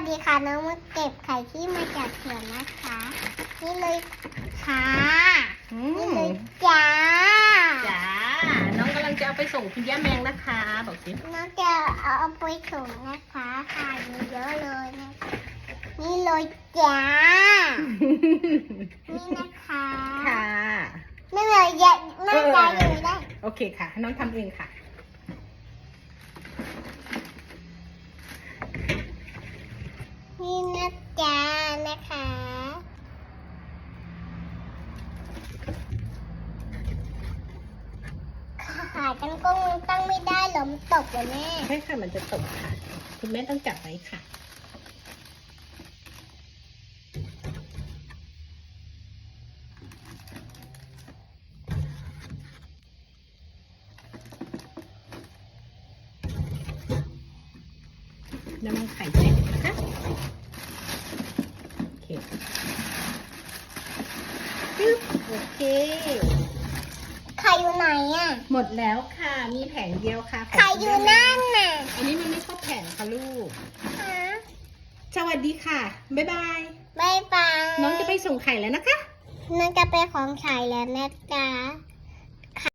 วัสดีค่ะ น้องมาเก็บไข่ที่มาจากสวนนะคะ นี่เลยค่ะอืนี่มเลยจ้า จ้า น้องกำลังจะเอาไปส่งคุณย่าแมงนะคะ บอกสิ น้องจะเอาเอาไปส่งนะคะไข่มีเยอะเลยนะคะนี่เลยจ้า นี่นะคะค่ะ ไม่เลยยะไม่ได้อยู่ได้ โอเคค่ะ น้องทำเองค่ะ นี่นะจ้านะคะ ขายกันก็ตั้งไม่ได้หลมตกเลยแม่ ใช่ค่ะมันจะตกค่ะ คุณแม่ต้องจับไว้ค่ะน้ำมันไข่แตกนะคะโอเค ปึ๊บโอเค ไข่อยู่ไหนอะ หมดแล้วค่ะ มีแผงเดียวค่ะขงไข่อยู่นั่นน่ะอันนี้มันไม่ครบแผงค่ะลูก ฮะสวัสดีค่ะ บ๊ายบาย บายบายน้องจะไปส่งไข่แล้วนะคะ น้องจะไปของขายแล้วนะจ๊ะ